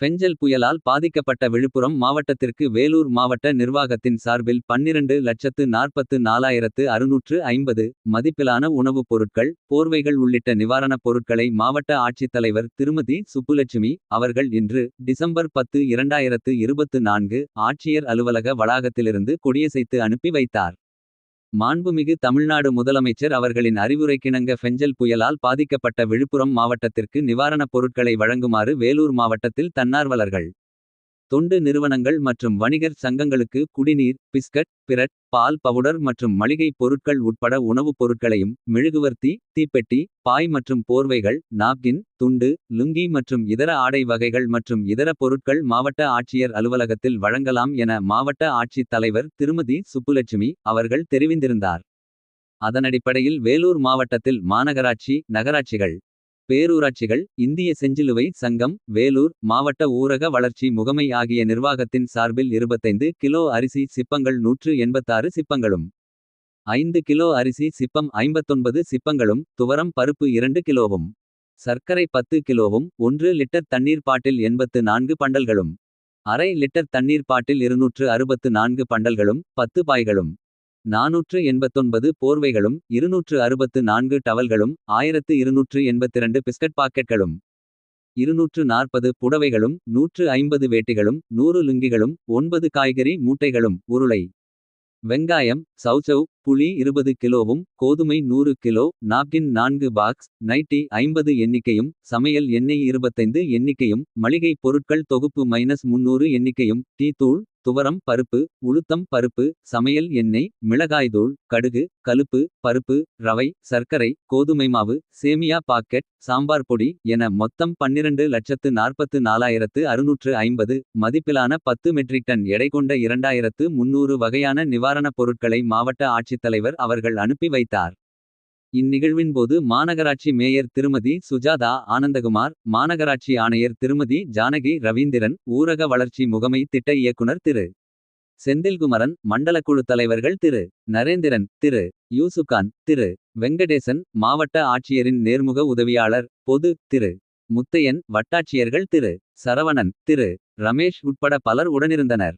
ஃபெஞ்சல் புயலால் பாதிக்கப்பட்ட விழுப்புரம் மாவட்டத்திற்கு வேலூர் மாவட்ட நிர்வாகத்தின் சார்பில் பன்னிரண்டு லட்சத்து நாற்பத்து நாலாயிரத்து அறுநூற்று ஐம்பது மதிப்பிலான உணவுப் பொருட்கள் போர்வைகள் உள்ளிட்ட நிவாரணப் பொருட்களை மாவட்ட ஆட்சித்தலைவர் திருமதி சுப்புலட்சுமி அவர்கள் இன்று டிசம்பர் பத்து இரண்டாயிரத்து இருபத்து நான்கு ஆட்சியர் அலுவலக வளாகத்திலிருந்து கொடியசைத்து அனுப்பி வைத்தார். மாண்புமிகு தமிழ்நாடு முதலமைச்சர் அவர்களின் அறிவுரைக்கிணங்க ஃபெஞ்சல் புயலால் பாதிக்கப்பட்ட விழுப்புரம் மாவட்டத்திற்கு நிவாரணப் பொருட்களை வழங்குமாறு வேலூர் மாவட்டத்தில் தன்னார்வலர்கள். தொண்டு நிறுவனங்கள் மற்றும் வணிகர் சங்கங்களுக்கு குடிநீர் பிஸ்கட் பிரெட் பால் பவுடர் மற்றும் மளிகை பொருட்கள் உட்பட உணவுப் பொருட்களையும் மெழுகுவர்த்தி தீப்பெட்டி பாய் மற்றும் போர்வைகள் நாப்கின் துண்டு லுங்கி மற்றும் இதர ஆடை வகைகள் மற்றும் இதர பொருட்கள் மாவட்ட ஆட்சியர் அலுவலகத்தில் வழங்கலாம் என மாவட்ட ஆட்சித் தலைவர் திருமதி சுப்புலட்சுமி அவர்கள் தெரிவிந்திருந்தார். அதனடிப்படையில் வேலூர் மாவட்டத்தில் மாநகராட்சி நகராட்சிகள். பேரூராட்சிகள் இந்திய செஞ்சிலுவை சங்கம் வேலூர் மாவட்ட ஊரக வளர்ச்சி முகமை ஆகிய நிர்வாகத்தின் சார்பில் 25 கிலோ அரிசி சிப்பங்கள் நூற்று எண்பத்தாறு சிப்பங்களும். ஐந்து கிலோ அரிசி சிப்பம் 59 சிப்பங்களும் துவரம் பருப்பு இரண்டு கிலோவும். சர்க்கரை பத்து கிலோவும் ஒன்று லிட்டர் தண்ணீர் பாட்டில் எண்பத்து நான்கு பண்டல்களும். அரை லிட்டர் தண்ணீர் பாட்டில் இருநூற்று அறுபத்து நான்கு பண்டல்களும் பத்து பாய்களும். நாநூற்று எண்பத்தொன்பது போர்வைகளும் இருநூற்று அறுபத்து நான்கு டவல்களும் ஆயிரத்து இருநூற்று எண்பத்திரண்டு பிஸ்கட் பாக்கெட்களும். இருநூற்று நாற்பது புடவைகளும் நூற்று ஐம்பது வேட்டிகளும் நூறு லுங்கிகளும் ஒன்பது காய்கறி மூட்டைகளும் உருளை. வெங்காயம் சௌசௌ புளி இருபது கிலோவும் கோதுமை நூறு கிலோ நாப்கின் நான்கு பாக்ஸ் நைட்டி ஐம்பது எண்ணிக்கையும் சமையல் எண்ணெய் இருபத்தைந்து எண்ணிக்கையும் மளிகை பொருட்கள் தொகுப்பு மைனஸ் முன்னூறு எண்ணிக்கையும் டீ தூள் துவரம் பருப்பு உளுத்தம் பருப்பு சமையல் எண்ணெய் மிளகாய்தூள் கடுகு கலுப்பு பருப்பு ரவை சர்க்கரை கோதுமை மாவு சேமியா பாக்கெட் சாம்பார் பொடி என மொத்தம் பன்னிரண்டு லட்சத்து நாற்பத்து நாலாயிரத்து அறுநூற்று ஐம்பது மதிப்பிலான பத்து மெட்ரிக் டன் எடை கொண்ட இரண்டாயிரத்து முன்னூறு வகையான நிவாரணப் பொருட்களை மாவட்ட தலைவர் அவர்கள் அனுப்பி வைத்தார். இந்நிகழ்வின்போது மாநகராட்சி மேயர் திருமதி சுஜாதா ஆனந்தகுமார் மாநகராட்சி ஆணையர் திருமதி ஜானகி ரவீந்திரன் ஊரக வளர்ச்சி முகமை திட்ட இயக்குனர் திரு. செந்தில்குமரன் மண்டலக்குழு தலைவர்கள் திரு. நரேந்திரன் திரு. யூசுகான் திரு. வெங்கடேசன் மாவட்ட ஆட்சியரின் நேர்முக உதவியாளர் பொது திரு. முத்தையன் வட்டாட்சியர்கள் திரு. சரவணன் திரு. ரமேஷ் உட்பட பலர் உடனிருந்தனர்.